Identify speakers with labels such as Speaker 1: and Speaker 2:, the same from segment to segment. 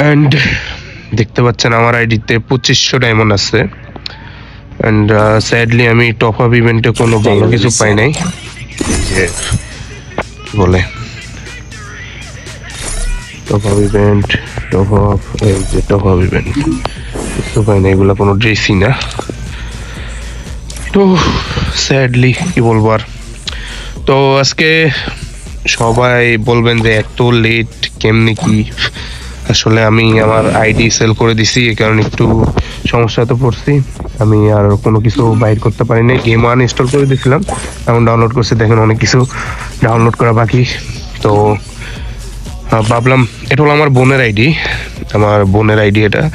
Speaker 1: And দেখতে পাচ্ছেন আমার আইডিতে পঁচিশশো ডায়মন্ড আছে। অ্যান্ড স্যাডলি আমি টপ আপ ইভেন্টে কোনো ভালো কিছু পাই নাই। বলে? Top up event top up এই যে টপ আপ ইভেন্ট কিছু পাই না এগুলো কোনো ড্রেসই না। তো স্যাডলি কি বলব আর? তো আজকে সবাই বলবেন যে এত লেট কেমনি কি? আসলে আমি আমার আইডি সেল করে দিছি এই কারণে একটু সমস্যাতে পড়ছি। আমি আর কোনো কিছু বাইর করতে পারি নাই গেম ওয়ান ইনস্টল করে দিয়েছিলাম এখন ডাউনলোড করছি দেখেন অনেক কিছু ডাউনলোড করা বাকি। তো ভাবলাম এটা হলো আমার বোনের আইডি আমার বোনের আইডি এটা।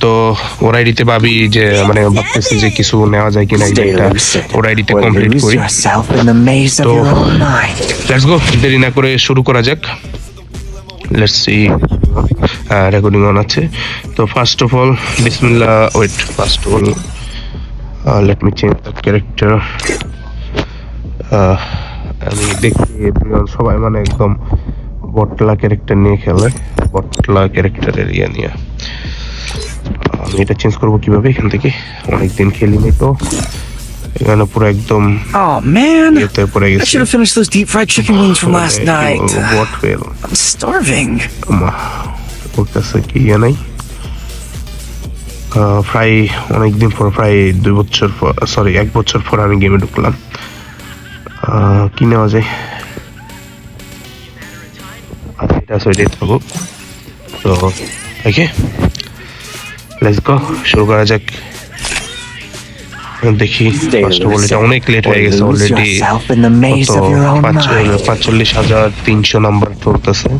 Speaker 1: তো ওর আইডিতে ভাবি যে মানে ভাবতেছি যে কিছু নেওয়া যায় কিনা এটা ওর আইডিতে কমপ্লিট করি। তো- লেটস গো দেরি না করে শুরু করা যাক। লেটস সি রেকর্ডিং অন আছে। তো ফার্স্ট অফ অল বিসমিল্লাহ wait first of all let me change the character আমি দেখি সবাই মানে একদম বটলা ক্যারেক্টার নিয়ে খেলে। বটলা ক্যারেক্টারের ইয়ে নিয়ে। আমি এটা চেঞ্জ করব কীভাবে এখান থেকে? অনেকদিন খেলিনি তো। এখানে পুরো একদম
Speaker 2: Oh man,
Speaker 1: ইয়েতে পড়ে
Speaker 2: I
Speaker 1: গেছি।
Speaker 2: should have finished those deep fried chicken wings from last night.
Speaker 1: What fell
Speaker 2: I'm starving.
Speaker 1: ওর কাছে কি ইয়ে নাই? আহ, প্রায় অনেকদিন পর প্রায় দুই বছর সরি এক বছর পর আমি গেমে ঢুকলাম। আহ, কি নেওয়া যায়? আচ্ছা, এটা আছে ওইটাই থাকুক তো ওকে লেটস গো শুরু করা যাক। দেখি ফার্স্ট অফ অল এটা অনেক লেট হয়ে গেছে অলরেডি. পাঁচচল্লিশ হাজার তিনশো নাম্বার চলতেছে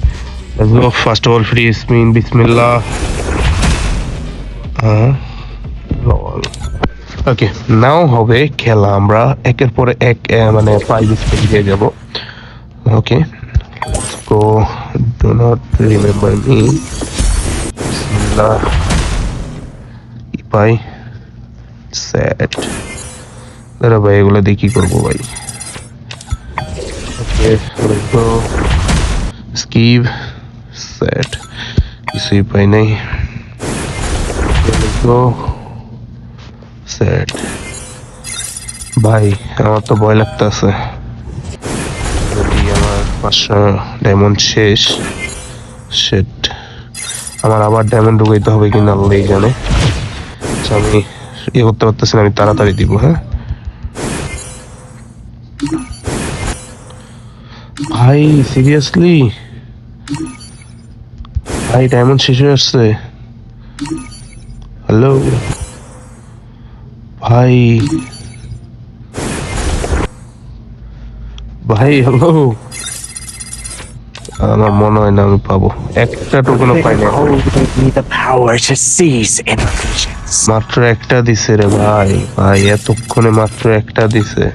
Speaker 1: first of all free spin বিসমিল্লাহ। ওকে নাও হবে খেলা। আমরা একের পরে এক মানে ফাইভ স্পিন দিয়ে যাব। Okay go do not remember me বিসমিল্লাহ। কি স্যাট দাঁড়া ভাই এগুলো দিয়ে কি করব ভাই? স্কিভ সেট কিছুই পাই নাই। সেট ভাই আমার তো ভয় লাগতেছে। যদি আমার পাঁচশো ডায়মন্ড শেষ। সেট আমার আবার ডায়মন্ড ঢুকাইতে হবে কিনা আল্লাহ জানে। আচ্ছা, আমি ইয়ে করতে পারতেছি আমি তাড়াতাড়ি দিব হ্যাঁ? ভাই সিরিয়াসলি ভাই ডায়মন্ড শেষ হয়ে আসছে। হ্যালো ভাই। ভাই হ্যালো আমার মনে হয় না আমি পাবো। একটা টোকেনও পাই না মাত্র একটা দিছে রে ভাই। ভাই এতক্ষণে মাত্র একটা দিছে।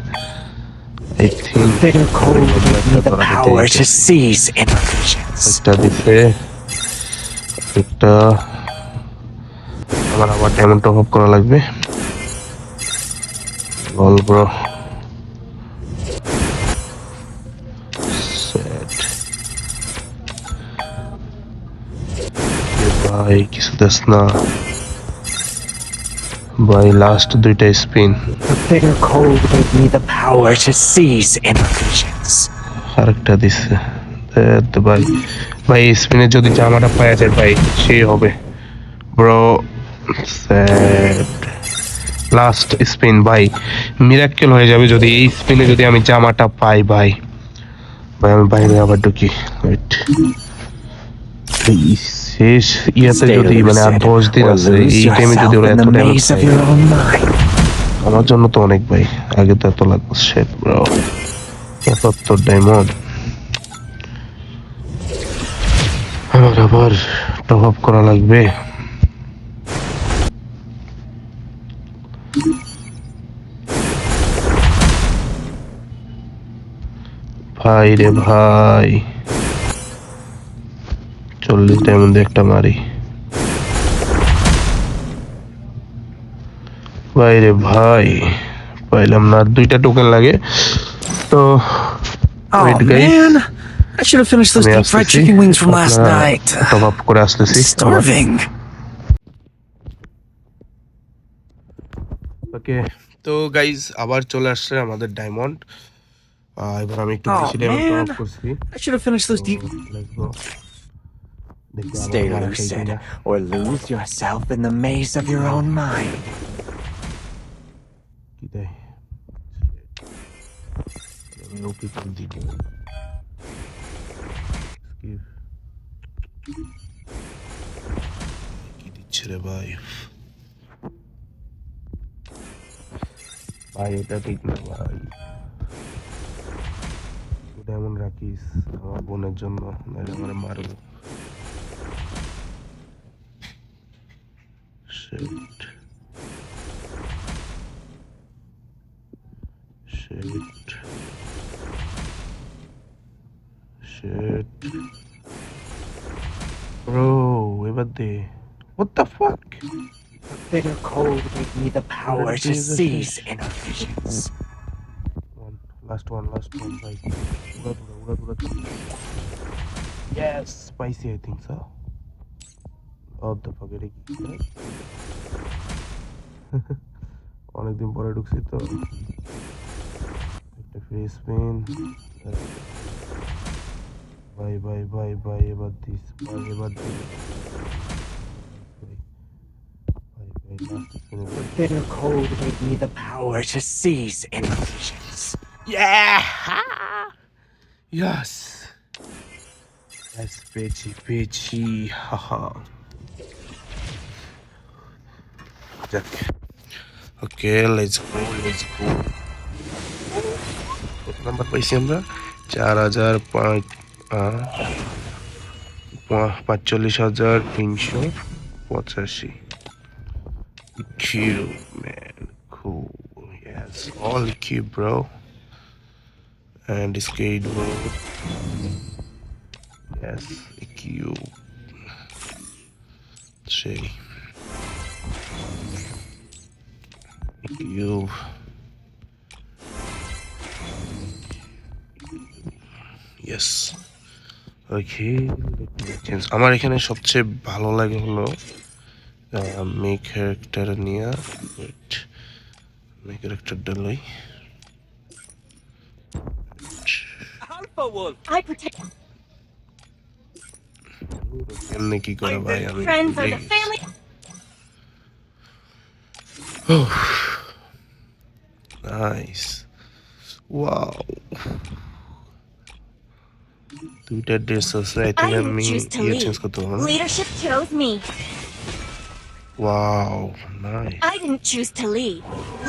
Speaker 1: আমার আবার করা লাগবে। বল ভাই কিছু দেখ না। ভাই লাস্ট দুইটা spin
Speaker 2: The figure code gave me the power to seize inner visions.
Speaker 1: আরেকটা ধ্যাৎ ভাই। ভাই স্পিনে যদি জামাটা পাওয়া যায় ভাই সেই হবে। ব্রো স্যাড লাস্ট স্পিন ভাই মিরাক্কেল হয়ে যাবে যদি এই স্পিনে যদি আমি জামাটা পাই ভাই। ভাই আমি বাইরে আবার ঢুকি। ওয়েট শেষ ইয়াতে যদি মানে আর দশ দিন আছে এই টাইমে যদি ওরা এত ড্যামেজ. আমার জন্য তো অনেক ভাই আগে তো এত লাগতো শেট ব্রো পঁচাত্তর ডায়মন্ড আমার আবার টপ আপ করা লাগবে। ভাই রে ভাই। চল্লিশ ডায়মন্ডে একটা মারি ভাই রে ভাই পাইলাম না দুইটা টোকেন লাগে তো
Speaker 2: Oh I should have finished those deep fried chicken wings from last night. Starving.
Speaker 1: Okay তো গাইজ আবার চলে আসছে আমাদের ডায়মন্ড এবার আমি একটু
Speaker 2: Oh,
Speaker 1: বেশি ডায়মন্ড. আপ করছি
Speaker 2: I should have finished those deep.
Speaker 1: Let's go. দেখি আবার
Speaker 2: Stay lucid, or lose yourself in the maze of your own mind.
Speaker 1: করে দিব Skip. কি দিচ্ছে রে ভাই ভাই এটা ঠিক না ভাই এটা এমন রাখিস আমার বোনের জন্য আমার মারবো Shit. Shit. Shit. Bro, এবার দে What the fuck?
Speaker 2: Bitter cold gave me the power to
Speaker 1: Jesus.
Speaker 2: seize inner visions.
Speaker 1: One, last one, last one, ভাই উড়া দুরা উড়া দুরা Yes, spicy I think so. What the fuck এটা কি অনেকদিন পরে ঢুকছি তো একটা ফ্রেশ পেন ভাই ভাই ভাই ভাই এবার দিস ভাই এবার দিস ভাই ভাই last স্পিনে
Speaker 2: Bitter cold gave me the power to seize inner visions.
Speaker 1: Yeah! Yes! Yes, পেয়েছি পেয়েছি হাহা যাক Okay let's go let's go কত নাম্বার পাইছি আমরা চার হাজার পাঁচচল্লিশ হাজার তিনশো পঁচাশি Cute, man. Cool. Yes, all cute, bro. And the skateboard. Yes. Cute. Yes. ওকে আমার এখানে সবচেয়ে ভালো লাগে হলো মেয়ে ক্যারেক্টার নিয়ে ওয়েট মেয়ে ক্যারেক্টারটা লই।
Speaker 3: I
Speaker 1: কি করে ভাই আমি নাইস ওয়াও দুইটা ড্রেস আছে আই
Speaker 3: I
Speaker 1: থিঙ্ক
Speaker 3: didn't
Speaker 1: আমি
Speaker 3: choose to
Speaker 1: ইয়ে চেঞ্জ
Speaker 3: leave.
Speaker 1: করতে পারবো না
Speaker 3: Leadership chose me.
Speaker 1: Wow nice
Speaker 3: I didn't choose to lead.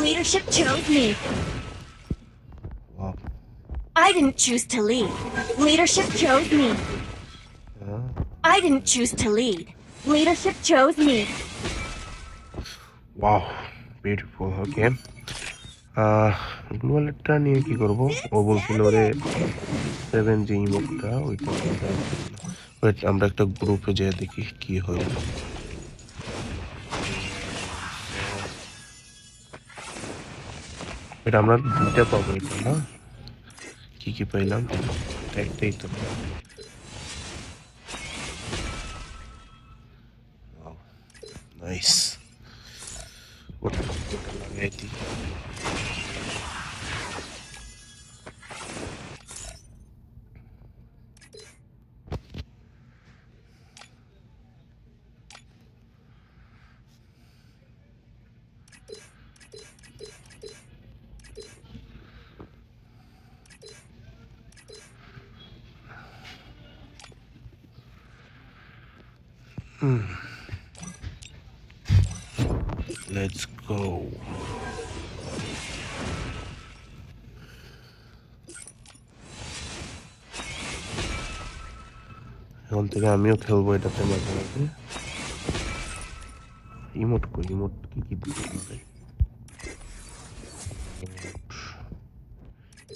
Speaker 3: Leadership chose me.
Speaker 1: Wow
Speaker 3: I didn't choose to lead. Leadership chose me. I didn't choose to lead. Leadership chose me.
Speaker 1: Wow beautiful okay Blue ওয়ালেটটা নিয়ে কি করব? ও বলছিল ওরে seven যে ইমোটটা ওইটা আমরা একটা গ্রুপে যেয়ে দেখি কি হয়। এটা আমরা দুইটা পাবো এটা, না? কি কি পাইলাম? একটাই তো। Nice Let's go. এখন থেকে আমিও খেলব এটাতে মাঝে মাঝে। ইমোট কই ইমোট কি কি দিতে হবে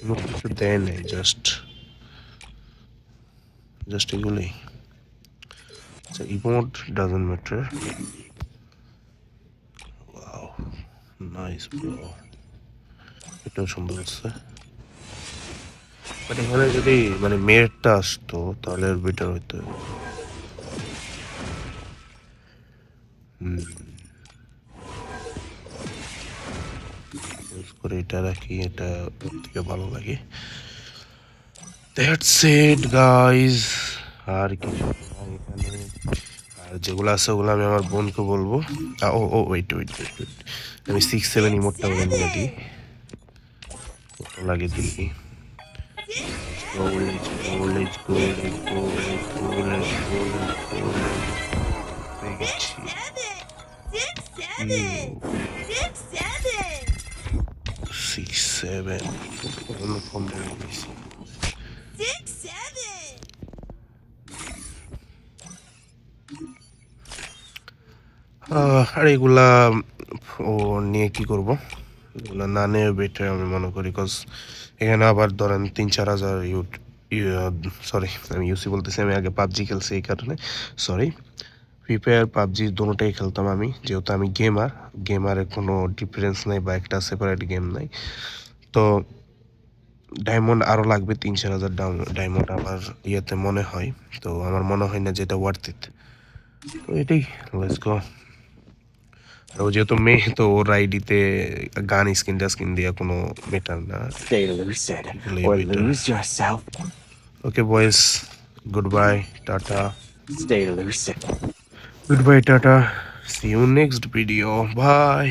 Speaker 1: ইমোট কিছু দেয় নাই জাস্ট জাস্ট এগুলোই। আচ্ছা emote doesn't matter wow nice bro এটাও সুন্দর আছে বাট এখানে যদি মানে মেয়েরটা আসতো, তাহলে বেটার হইতো। Use করে এটা রাখি, এটা থেকে ভালো লাগে। দ্যাটস ইট গাইস আর কিছু আর যেগুলো আছে ওগুলো আমি আমার বোনকে বলব ও ও ওয়েট ওয়েট ওয়েট ওয়েট আমি সিক্স সেভেন ইমোটটা বলে নিয়ে দিই লাগে let's go, let's go, let's go, let's go. হয়ে গেছি।
Speaker 4: Six seven. Six seven.
Speaker 1: Six, seven. অন্য ফোন ধরে গেছি।
Speaker 4: Six seven.
Speaker 1: আহ, আর এগুলা, ও নিয়ে কি করব? এগুলা না নিয়ে বেটার আমি মনে করি কজ এখানে আবার ধরেন তিন চার হাজার ইউট সরি আমি ইউসি বলতেছি, আমি আগে পাবজি খেলছি এই কারণে। সরি ফ্রি ফায়ার পাবজি দুটোটাই খেলতাম আমি, যেহেতু আমি গেমার গেমারের কোনো ডিফারেন্স নাই বা একটা সেপারেট গেম নাই। তো ডায়মন্ড আরও লাগবে, তিন চার হাজার ডাউন ডায়মন্ড আমার ইয়েতে মনে হয়, তো আমার মনে হয় না যেটা ওয়ার্থ ইট তো এটাই লেটস গো ও যেহেতু মেয়ে তো ওর আইডিতে গান স্কিন স্কিন দিয়ে কোনো মেটার না. Okay boys good
Speaker 2: bye tata
Speaker 1: good bye tata see you next video bye